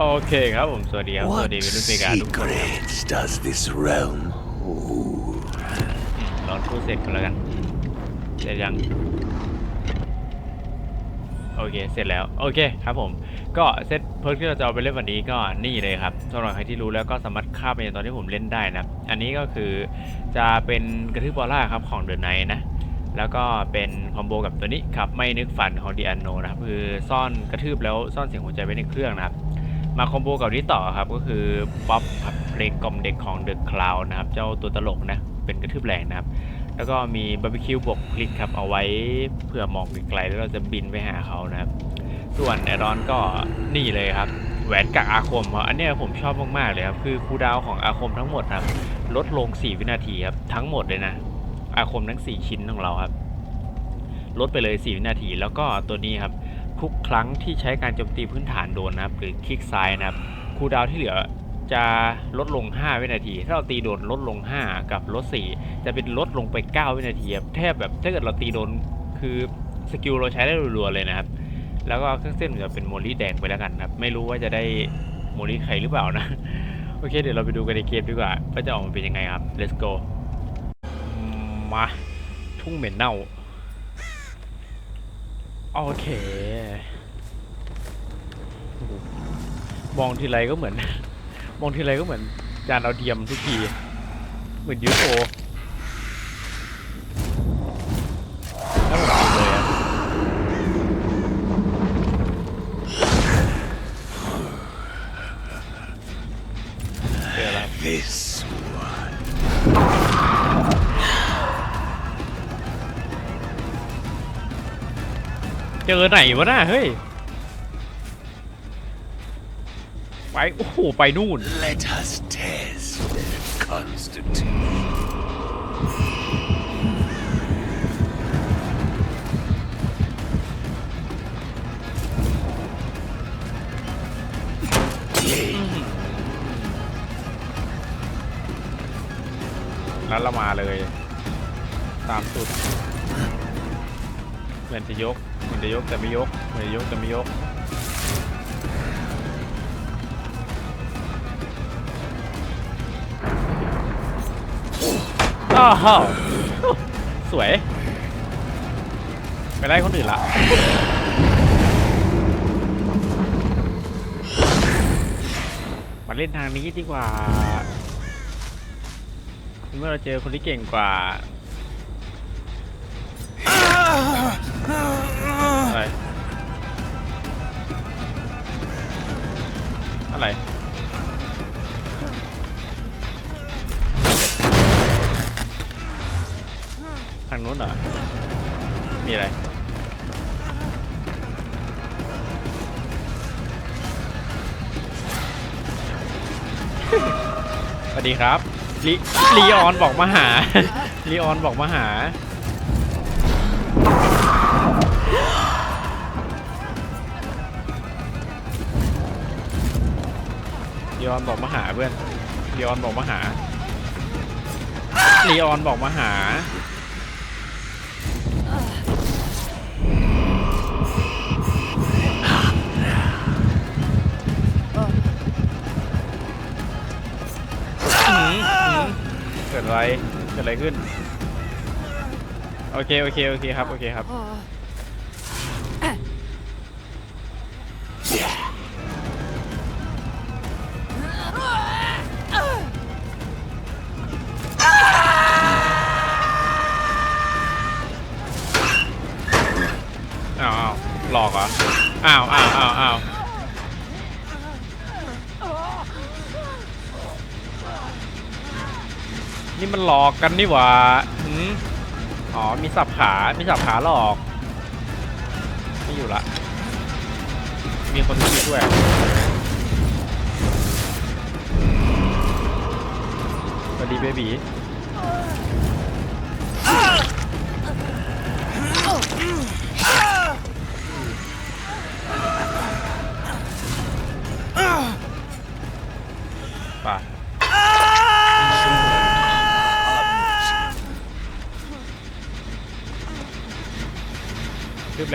โอเคครับผมสวัสดีครับส What วัสดีวิลุปิการทุกคน secrets does this realm hold? ลองพูดเสร็จกันแล้วกันเสร็จยังโอเค เสร็จแล้ว โอเคครับผม ก็เซตเพิร์กที่เราจะเอาไปเล่นวันนี้ก็นี่เลยครับสำหรับใครที่รู้แล้วก็สามารถข้ามไปในตอนที่ผมเล่นได้นะครับอันนี้ก็คือจะเป็นกระทืบบอลล่าครับของเดอะไนนะ แล้วก็เป็นคอมโบกับตัวนี้ครับ ไม่นึกฝันของดีอันโนนะครับ คือซ่อนกระทืบแล้วซ่อนเสียงหัวใจไว้ในเครื่องนะครับ มาคอมโบกับนี้ต่อครับก็คือป๊อปครับเพลงกล่อมเด็กของเดอะคลาวนะครับ เจ้าตัวตลกนะ เป็นกระทืบแรงนะครับ แล้วก็มีบาร์บีคิวบวกพลิกครับ เอาไว้เผื่อมองไกลๆแล้วเราจะบินไปหาเขานะครับ ส่วนแอดอนก็นี่เลยครับ แหวนกับอาคมครับอันนี้ผมชอบมากๆเลยครับ คือคูดาวของอาคมทั้งหมดครับ ลดลง 4 วินาทีครับ ทั้งหมดเลยนะ อาคมทั้ง 4 ชิ้นของเราครับ ลดไปเลย 4 วินาที แล้วก็ตัวนี้ครับ ทุกครั้งที่ใช้การโจมตีพื้นฐานโดนนะครับ หรือคลิกซ้ายนะครับคูดาวที่เหลือจะลดลง 5 วินาที ถ้าเราตีโดนลดลง 5 กับลด 4 จะเป็นลดลงไป 9 วินาทีแทบแบบถ้าเกิดเราตีโดนคือสกิลเราใช้ได้รัวๆเลยนะครับ แล้วก็เครื่องเส้นผมจะเป็นโมลี่แดงไปแล้วกันครับ ไม่รู้ว่าจะได้โมลี่ใครหรือเปล่านะ โอเค เดี๋ยวเราไปดูกันในเกมดีกว่าว่าจะออกมาเป็นยังไงครับ let's go มา ทุ่งเหม็นเน่า โอเค มองทีไรก็เหมือน มองทีไรก็เหมือนจานเอาเดียมทุกที เหมือนยูโอ เจอไหนวะน่ะเฮ้ย ไป โอ้โห ไปนู่น let us test their constitution. แล้วเรามาเลย ตามสุดเหมือนจะยกเหมือน จะยกแต่ไม่ยกเหมือนจะยกแต่ไม่ยกอ้าวสวย ไปไล่คนอื่นละมาเล่นทางนี้ดีกว่า เมื่อเราเจอคนที่เก่งกว่า อะไร อะไร ทางนู้นเหรอ มีอะไร สวัสดีครับลีลีออนบอกมาหา ลีออนบอกมาหา ลีออนบอกมาหาเพื่อนลีออนบอกมาหาลีออนบอกมาหา เกิดอะไร เกิดอะไรขึ้น โอเค โอเค โอเคครับ โอเคครับ หลอกเหรอ อ้าวอ้าวอ้าวอ้าวนี่มันหลอกกันนี่หว่าหืมอ๋อ มีสับขา มีสับขาหลอก ไม่อยู่ละ มีคนที่ด้วยสวัสดีเบบี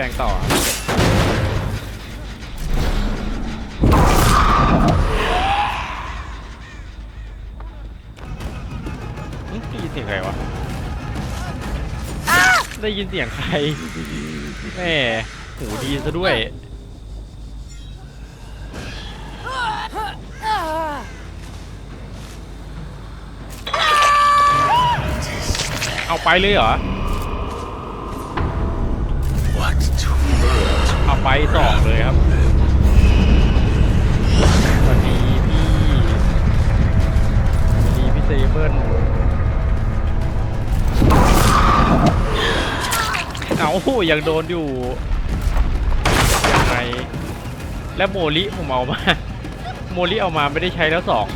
แรงต่อ ได้ยินเสียงใครวะ ได้ยินเสียงใครแม่หูดีซะด้วย เอาไปเลยเหรอ ไปสองเลยครับสวัสดีพี่สวัสดีพี่เซเบิลเอายังโดนอยู่ยังไงและโมลิผมเอามา โมลิเอามาไม่ได้ใช้แล้วสอง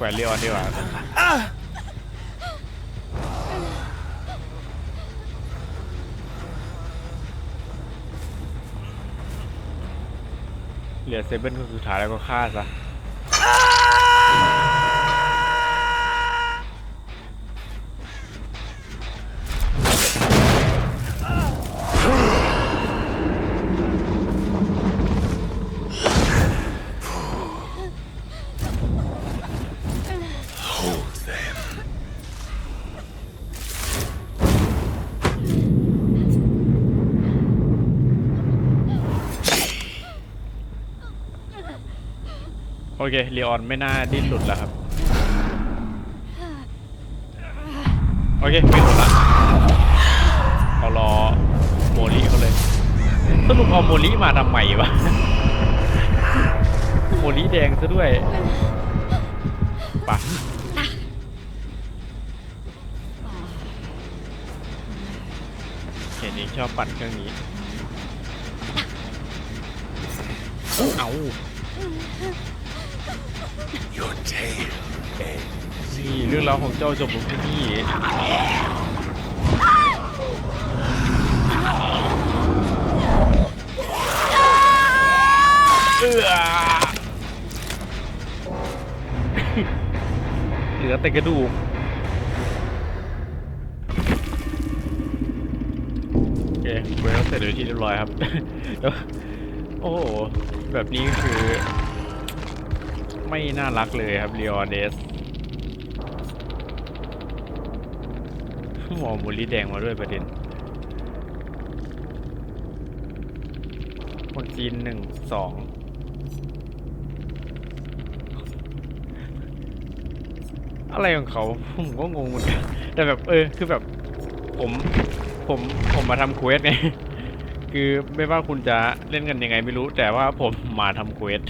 แขวนเรียออนดีกว่าเหลือเซเว่นคนสุดท้ายแล้วก็ฆ่าซะ โอเคเรียออนไม่น่าดิ้นหลุดแล้วครับ โอเคไม่หลุดละเอารอโมลิเขาเลยสรุปเอาโมลิมาทำไมวะโมลิแดงซะด้วยปะเห็นเองชอบปั่นเครื่องนี้ เอา Your tail ends. นี่เรื่องราวของเจ้าจบลงที่นี่เอื้อเหลือแต่กระดูกโอเคเวลเสร็จเลยที่เรียบร้อยครับ แล้วโอ้โหแบบนี้คือ ไม่น่ารักเลยครับเรียเดสหมอมูลี่แดงมาด้วยประเด็น คนจีนหนึ่งสองอะไรของเขาผมก็งงเหมือนกันแต่แบบเออคือแบบผมผมผมมาทำเควสไง คือไม่ว่าคุณจะเล่นกันยังไงไม่รู้ แต่ว่าผมมาทำเควส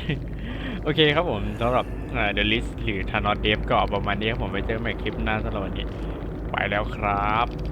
โอเคครับผมสำหรับเดอะลิสหรือทานอ d เดฟก็ประมาณนี้ครับผมไปเจอกันใหม่คลิปหน้าสำหรับวันนี้ ไปแล้วครับ